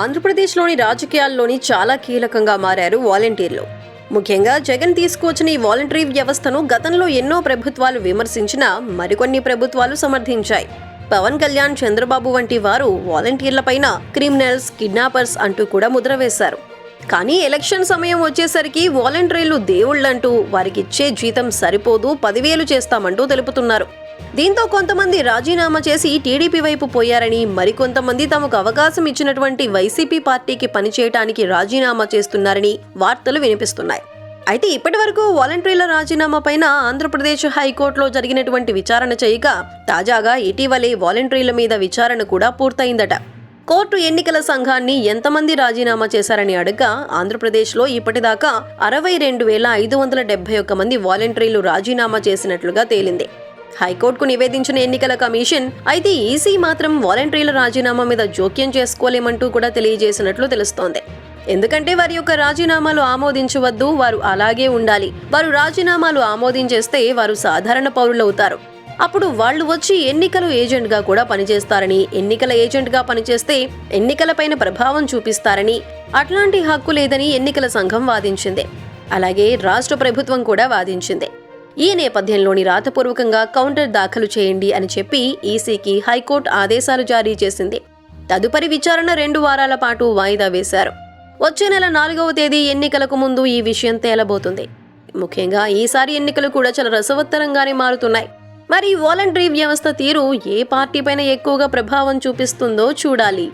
ఆంధ్రప్రదేశ్లోని రాజకీయాల్లోని చాలా కీలకంగా మారారు వాలంటీర్లు. ముఖ్యంగా జగన్ తీసుకువచ్చిన ఈ వాలంటరీ వ్యవస్థను గతంలో ఎన్నో ప్రభుత్వాలు విమర్శించినా మరికొన్ని ప్రభుత్వాలు సమర్థించాయి. పవన్ కళ్యాణ్ చంద్రబాబు వంటి వారు వాలంటీర్లపైన క్రిమినల్స్ కిడ్నాపర్స్ అంటూ కూడా ముద్ర వేశారు. కానీ ఎలక్షన్ సమయం వచ్చేసరికి వాలంటీర్లు దేవుళ్ళంటూ వారికిచ్చే జీతం సరిపోదు పదివేలు చేస్తామంటూ తెలుపుతున్నారు. దీంతో కొంతమంది రాజీనామా చేసి టీడీపీ వైపు పోయారని మరికొంతమంది తమకు అవకాశం ఇచ్చినటువంటి వైసీపీ పార్టీకి పనిచేయటానికి రాజీనామా చేస్తున్నారని వార్తలు వినిపిస్తున్నాయి. అయితే ఇప్పటి వరకు వాలంటీర్ల రాజీనామా పైన ఆంధ్రప్రదేశ్ హైకోర్టులో జరిగినటువంటి విచారణ చేయగా తాజాగా ఇటీవలే వాలంటీర్ల మీద విచారణ కూడా పూర్తయిందట. కోర్టు ఎన్నికల సంఘాన్ని ఎంతమంది రాజీనామా చేశారని అడగ్గా ఆంధ్రప్రదేశ్లో ఇప్పటిదాకా అరవై రెండు వేల ఐదు వందల డెబ్బై ఒక్క మంది వాలంటీర్లు రాజీనామా చేసినట్లుగా తేలింది. హైకోర్టుకు నివేదించిన ఎన్నికల కమిషన్ అయితే ఈసీ మాత్రం వాలంటీర్ల రాజీనామా మీద జోక్యం చేసుకోలేమంటూ కూడా తెలియజేసినట్లు తెలుస్తోంది. ఎందుకంటే వారి యొక్క రాజీనామాలు ఆమోదించవద్దు వారు అలాగే ఉండాలి. వారు రాజీనామాలు ఆమోదించేస్తే వారు సాధారణ పౌరులవుతారు. అప్పుడు వాళ్ళు వచ్చి ఎన్నికల ఏజెంట్గా కూడా పనిచేస్తారని ఎన్నికల ఏజెంట్గా పనిచేస్తే ఎన్నికలపైన ప్రభావం చూపిస్తారని అట్లాంటి హక్కు లేదని ఎన్నికల సంఘం వాదించింది. అలాగే రాష్ట్ర ప్రభుత్వం కూడా వాదించింది. ఈ నేపథ్యంలోని రాతపూర్వకంగా కౌంటర్ దాఖలు చేయండి అని చెప్పి ఈసీకి హైకోర్టు ఆదేశాలు జారీ చేసింది. తదుపరి విచారణ రెండు వారాల పాటు వాయిదా వేశారు. వచ్చే నెల నాలుగవ తేదీ ఎన్నికలకు ముందు ఈ విషయం తేలబోతుంది. ముఖ్యంగా ఈసారి ఎన్నికలు కూడా చాలా రసవత్తరంగానే మారుతున్నాయి. మరి వాలంటరీ వ్యవస్థ తీరు ఏ పార్టీపైన ఎక్కువగా ప్రభావం చూపిస్తుందో చూడాలి.